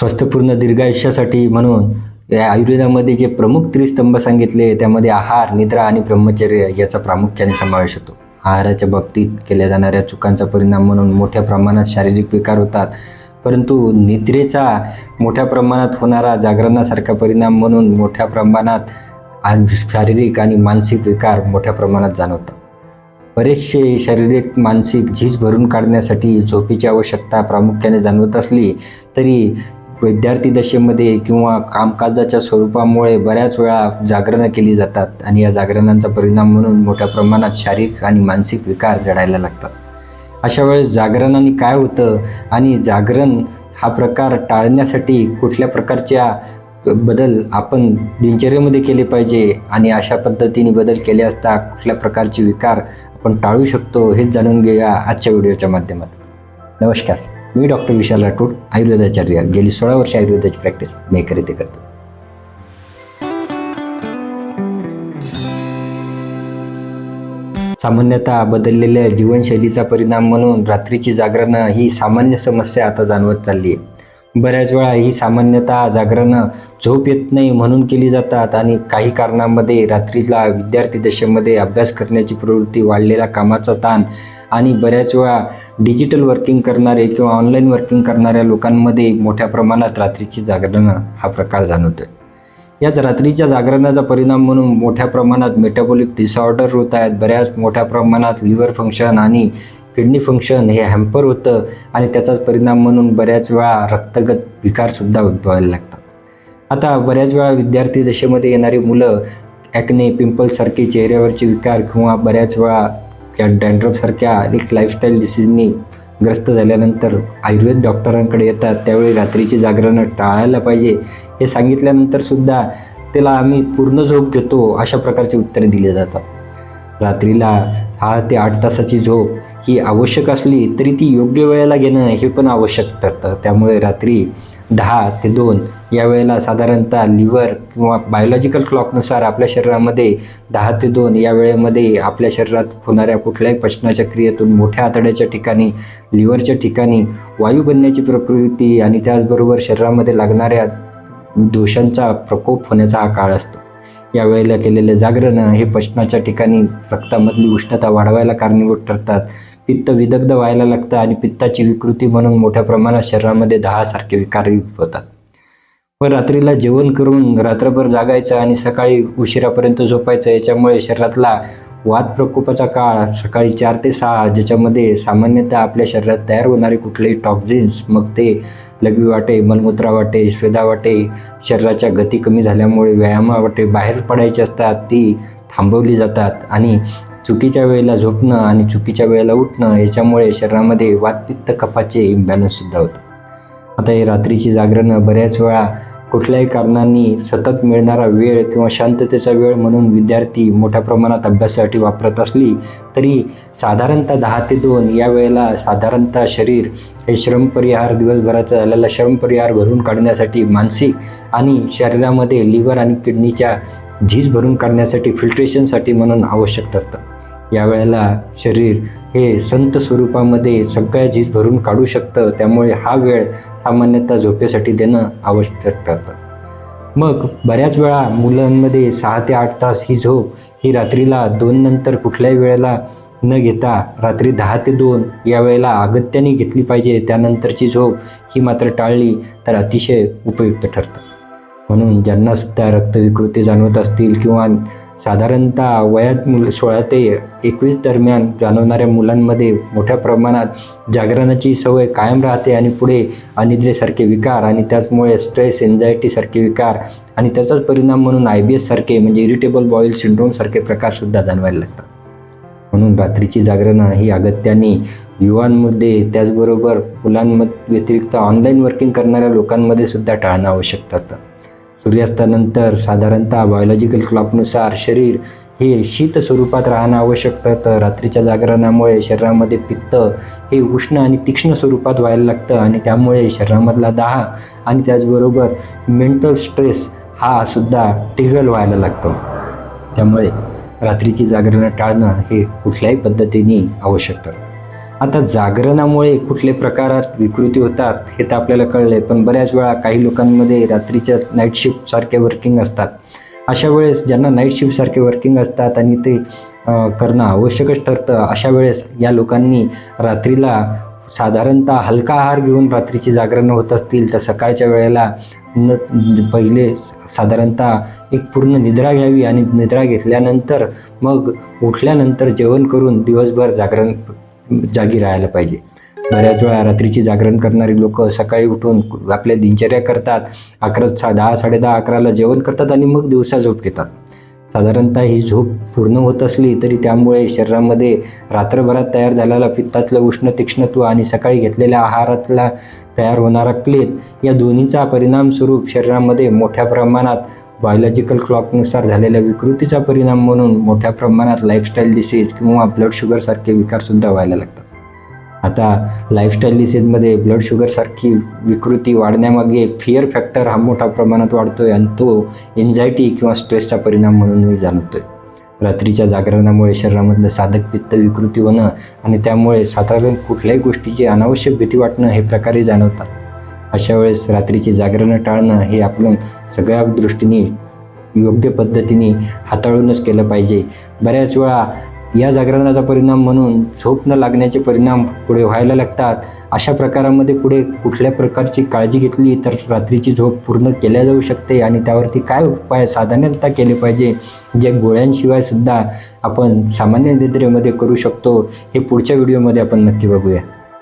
स्वस्थपूर्ण दीर्घायुष्यासाठी म्हणून या आयुर्वेदामध्ये जे प्रमुख त्रिस्तंभ सांगितले त्यामध्ये आहार निद्रा आणि ब्रह्मचर्य याचा प्रामुख्याने समावेश होतो. आहाराच्या बाबतीत केल्या जाणाऱ्या चुकांचा परिणाम म्हणून मोठ्या प्रमाणात शारीरिक विकार होतात परंतु निद्रेचा मोठ्या प्रमाणात होणारा जागरणासारखा परिणाम म्हणून मोठ्या प्रमाणात शारीरिक आणि मानसिक विकार मोठ्या प्रमाणात जाणवतात. बरेचसे शारीरिक मानसिक झीज भरून काढण्यासाठी झोपेची आवश्यकता प्रामुख्याने जाणवत असली तरी विद्यार्थी दशेमध्ये किंवा कामकाजाच्या स्वरूपामुळे बऱ्याच वेळा जागरणं केली जातात आणि या जागरणांचा परिणाम म्हणून मोठ्या प्रमाणात शारीरिक आणि मानसिक विकार जडायला लागतात. अशा वेळेस जागरणाने काय होतं आणि जागरण हा प्रकार टाळण्यासाठी कुठल्या प्रकारच्या बदल आपण दिनचर्येमध्ये केले पाहिजे आणि अशा पद्धतीने बदल केले असता कुठल्या प्रकारचे विकार आपण टाळू शकतो हेच जाणून घेऊया आजच्या व्हिडिओच्या माध्यमात नमस्कार. मी डॉक्टर विशाल राठोड आयुर्वेदाचार्य. गेली सोळा वर्ष आयुर्वेदाची प्रॅक्टिस मेकर येथे करतो. सामान्यतः बदललेल्या जीवनशैलीचा परिणाम म्हणून रात्रीची जागरणं ही सामान्य समस्या आता जाणवत चालली आहे. बऱ्याच वेळा ही सामान्यतः जागरणं झोप येत नाही म्हणून केली जातात आणि काही कारणांमध्ये रात्रीला विद्यार्थी दशेमध्ये अभ्यास करण्याची प्रवृत्ती वाढलेला कामाचा ताण आणि बऱ्याच वेळा डिजिटल वर्किंग करणारे किंवा ऑनलाईन वर्किंग करणाऱ्या लोकांमध्ये मोठ्या प्रमाणात रात्रीची जागरणं हा प्रकार जाणवतो याच रात्रीच्या जागरणाचा परिणाम म्हणून मोठ्या प्रमाणात मेटाबॉलिक डिसऑर्डर होत आहेत. बऱ्याच मोठ्या प्रमाणात लिव्हर फंक्शन आणि किडनी फंक्शन हे हॅम्पर होतं आणि त्याचाच परिणाम म्हणून बऱ्याच वेळा रक्तगत विकारसुद्धा उद्भवायला लागतात. आता बऱ्याच वेळा विद्यार्थी दशेमध्ये येणारी मुलं ॲक्ने पिंपल्ससारखे चेहऱ्यावरचे विकार किंवा बऱ्याच वेळा या डॅन्ड्रफसारख्या एक लाईफस्टाईल डिसीजनी ग्रस्त झाल्यानंतर आयुर्वेद डॉक्टरांकडे येतात. त्यावेळी रात्रीची जागरणं टाळायला पाहिजे. हे सांगितल्यानंतर सुद्धा त्याला आम्ही पूर्ण झोप घेतो अशा प्रकारचे उत्तरे दिले जातात. रात्रीला हा ते आठ तासाची झोप ही आवश्यक असली तरी ती योग्य वेळेला घेणं हे पण आवश्यक ठरतं. त्यामुळे रात्री दहा ते दोन या वेळेला साधारणतः लिव्हर किंवा बायोलॉजिकल क्लॉकनुसार आपल्या शरीरामध्ये दहा ते दोन या वेळेमध्ये आपल्या शरीरात होणाऱ्या कुठल्याही पचनाच्या क्रियेतून मोठ्या आतड्याच्या ठिकाणी लिव्हरच्या ठिकाणी वायू बनण्याची प्रकृती आणि त्याचबरोबर शरीरामध्ये लागणाऱ्या दोषांचा प्रकोप होण्याचा हा काळ असतो. या वेळेला केलेले जागरण हे पचनाच्या ठिकाणी रक्तामधली उष्णता वाढवायला कारणीभूत ठरतात. पित्त विदग्ध व्हायला लागतं आणि पित्ताची विकृती म्हणून मोठ्या प्रमाणात शरीरामध्ये दहासारखे विकार होतात. व रात्रीला जेवण करून रात्रभर जागायचं आणि सकाळी उशिरापर्यंत झोपायचं याच्यामुळे शरीरातला वात प्रकोपाचा काळ सकाळी चार ते सहा ज्याच्यामध्ये सामान्यतः आपल्या शरीरात तयार होणारे कुठलेही टॉक्झिन्स मग ते लघवी वाटे मलमूत्रा वाटे श्वेदा वाटे शरीराच्या गती कमी झाल्यामुळे व्यायामा वाटे बाहेर पडायची असतात ती थांबवली जातात आणि चुकीच्या वेळेला झोपणं आणि चुकीच्या वेळेला उठणं याच्यामुळे शरीरामध्ये वातपित्त कफाचे इम्बॅलन्ससुद्धा होतं. आता हे रात्रीची जागरणं बऱ्याच वेळा कुठल्याही कारणांनी सतत मिळणारा वेळ किंवा शांततेचा वेळ म्हणून विद्यार्थी मोठ्या प्रमाणात अभ्यासासाठी वापरत असली तरी साधारणतः दहा ते दोन या वेळेला साधारणतः शरीर हे श्रमपरिहार दिवसभराचा झालेला श्रमपरिहार भरून काढण्यासाठी मानसिक आणि शरीरामध्ये लिव्हर आणि किडनीच्या झीज भरून काढण्यासाठी फिल्ट्रेशनसाठी म्हणून आवश्यक ठरतं. यावेळेला शरीर हे संत स्वरूपामध्ये सगळ्या झीज भरून काढू शकतं. त्यामुळे हा वेळ सामान्यतः झोपेसाठी देणं आवश्यक ठरतं. मग बऱ्याच वेळा मुलांमध्ये सहा ते आठ तास ही झोप ही रात्रीला दोन नंतर कुठल्याही वेळेला न घेता रात्री दहा ते दोन या वेळेला अगत्याने घेतली पाहिजे. त्यानंतरची झोप ही मात्र टाळली तर अतिशय उपयुक्त ठरतं. म्हणून ज्यांनासुद्धा रक्तविकृती जाणवत असतील किंवा साधारणतः वयात मुल सोळा ते एकवीस दरम्यान जाणवणाऱ्या मुलांमध्ये मोठ्या प्रमाणात जागरणाची सवय कायम राहते आणि पुढे अनिद्रेसारखे विकार आणि त्याचमुळे स्ट्रेस एन्झायटीसारखे विकार आणि त्याचाच परिणाम म्हणून आय बी एससारखे म्हणजे इरिटेबल बॉईल सिंड्रोमसारखे प्रकारसुद्धा जाणवायला लागतात. म्हणून रात्रीची जागरणं ही अगत्याने युवांमध्ये त्याचबरोबर मुलांमध्ये व्यतिरिक्त ऑनलाईन वर्किंग करणाऱ्या लोकांमध्ये सुद्धा टाळणं आवश्यक ठरतं. सूर्यास्तानंतर साधारणतः बायोलॉजिकल क्लॉकनुसार शरीर हे शीत स्वरूपात राहणं आवश्यक ठरतं. रात्रीच्या जागरणामुळे शरीरामध्ये पित्त हे उष्ण आणि तीक्ष्ण स्वरूपात व्हायला लागतं आणि त्यामुळे शरीरामधला दाह आणि त्याचबरोबर मेंटल स्ट्रेस हा सुद्धा टिगल व्हायला लागतो. त्यामुळे रात्रीची जागरणं टाळणं हे कुठल्याही पद्धतीने आवश्यक ठरतं. आता जागरणामुळे कुठले प्रकारात विकृती होतात हे तर आपल्याला कळले पण बऱ्याच वेळा काही लोकांमध्ये रात्रीच्या नाईट शिफ्टसारखे वर्किंग असतात. अशा वेळेस ज्यांना नाईट शिफ्टसारखे वर्किंग असतात आणि ते करणं आवश्यकच ठरतं अशा वेळेस या लोकांनी रात्रीला साधारणतः हलका आहार घेऊन रात्रीची जागरणं होत असतील तर सकाळच्या वेळेला न म्हणजे पहिले साधारणतः एक पूर्ण निद्रा घ्यावी आणि निद्रा घेतल्यानंतर मग उठल्यानंतर जेवण करून दिवसभर जागरण जागी राहायला पाहिजे. बऱ्याच वेळा रात्रीची जागरण करणारी लोक सकाळी उठून आपल्या दिनचर्या करतात. अकरा सा दहा साडेदहा अकराला जेवण करतात आणि मग दिवसा झोप घेतात. साधारणतः ही झोप पूर्ण होत असली तरी त्यामुळे शरीरामध्ये रात्रभरात तयार झालेला पित्तातलं उष्ण तीक्ष्णत्व आणि सकाळी घेतलेल्या आहारातला तयार होणारा क्लेत या दोन्हीचा परिणाम स्वरूप शरीरामध्ये मोठ्या प्रमाणात बायोलॉजिकल क्लॉकनुसार झालेल्या विकृतीचा परिणाम म्हणून मोठ्या प्रमाणात लाईफस्टाईल डिसीज किंवा ब्लड शुगरसारखे विकारसुद्धा व्हायला लागतात. आता लाईफस्टाईल डिसीजमध्ये ब्लड शुगरसारखी विकृती वाढण्यामागे फिअर फॅक्टर हा मोठ्या प्रमाणात वाढतो आहे आणि तो एन्झायटी किंवा स्ट्रेसचा परिणाम म्हणूनही आहे रात्रीच्या जागरणामुळे शरीरामधलं साधक पित्त विकृती होणं आणि त्यामुळे साधारण कुठल्याही गोष्टीची अनावश्यक भीती वाटणं हे प्रकारे जाणवतात. अशा वेळेस रात्रीची जागरणं टाळणं हे आपलं सगळ्या दृष्टीने योग्य पद्धतीने हाताळूनच केलं पाहिजे. बऱ्याच वेळा या जागरणाचा परिणाम म्हणून झोप न लागण्याचे परिणाम पुढे व्हायला लागतात. अशा प्रकारामध्ये पुढे कुठल्या प्रकारची काळजी घेतली तर रात्रीची झोप पूर्ण केल्या जाऊ शकते आणि त्यावरती काय उपाय साधारणता केले पाहिजे? जे गोळ्यांशिवाय सुद्धा आपण सामान्य निद्रेमध्ये करू शकतो हे पुढच्या व्हिडिओमध्ये आपण नक्की बघूया.